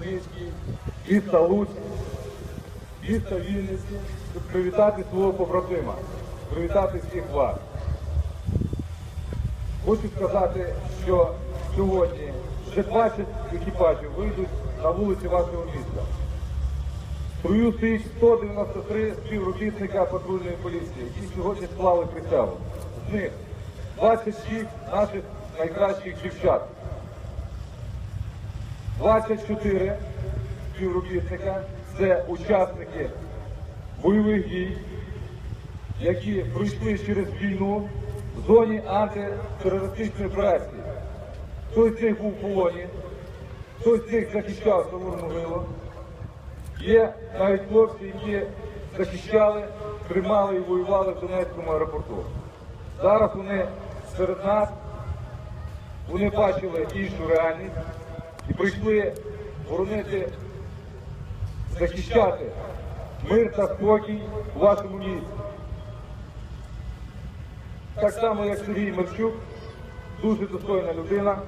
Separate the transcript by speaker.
Speaker 1: Хмельницький, міста Луцьк, міста Вінниці, щоб привітати свого побратима, привітати всіх вас. Хочу сказати, що сьогодні вже 20 екіпажів вийдуть на вулиці вашого міста. В строю стоїть 193 співробітника патрульної поліції, які сьогодні склали присягу. З них 26 наших найкращих дівчат. 24 співробітника це учасники бойових дій, які пройшли через війну в зоні антитерористичної операції. Хтось з них був в полоні, хтось з них захищав Савур Могилу. Є навіть хлопці, які захищали, тримали і воювали в Донецькому аеропорту. Зараз вони серед нас, вони бачили іншу реальність і прийшли боронити, захищати мир та спокій у вашому місті. Так само, як Сергій Мерчук, дуже достойна людина,